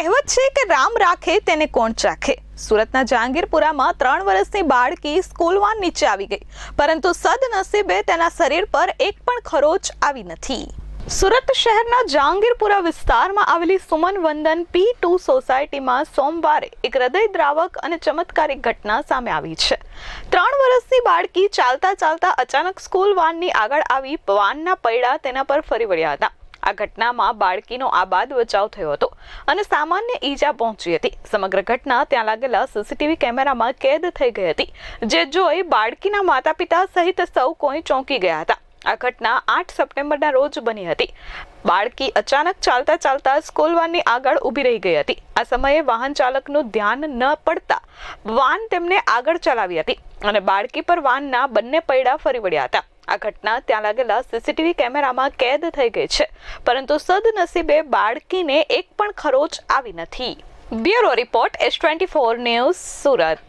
કહેવત છે કે રામ રાખે તેને કોણ ચાખે? સુરતના જહાંગીરપુરામાં ત્રણ વર્ષની બાળકી સ્કૂલ વાન નીચે આવી ગઈ. પરંતુ સદનસીબે તેના શરીર પર એક પણ ખરોચ આવી નથી. સુરત શહેરના જહાંગીરપુરા વિસ્તારમાં આવેલી સુમન વંદન પી ટુ સોસાયટીમાં સોમવારે એક હૃદયદ્રાવક અને ચમત્કારિક ઘટના સામે આવી છે. ત્રણ વર્ષની બાળકી ચાલતા ચાલતા અચાનક સ્કૂલ વાનની આગળ આવી, વાનના પૈડા તેના પર ફરી વળ્યા હતા. આ ઘટનામાં બાળકીનો આબાદ બચાવ થયો હતો. અને સામાન્ય ઈજા પહોંચી હતી. સમગ્ર ઘટના ત્યાં લાગેલા સીસીટીવી કેમેરામાં કેદ થઈ ગઈ હતી, જે જોઈ બાળકીના માતા પિતા સહિત સૌ કોઈ ચોંકી ગયા હતા. આ ઘટના આઠ સપ્ટેમ્બરના રોજ બની હતી. બાળકી અચાનક ચાલતા ચાલતા સ્કૂલ વાનની આગળ ઊભી રહી ગઈ હતી. આ સમયે વાહન ચાલકનું ધ્યાન ન પડતા વાન તેમને આગળ ચલાવી હતી અને બાળકી પર વાનના બંને પૈડા ફરી વળ્યા હતા. આ ઘટના ત્યાં લાગેલા સીસીટીવી કેમેરામાં કેદ થઈ ગઈ છે. પરંતુ સદનસીબે બાળકીને એક પણ ખરોચ આવી નથી. Bureau report S twenty four news Surat.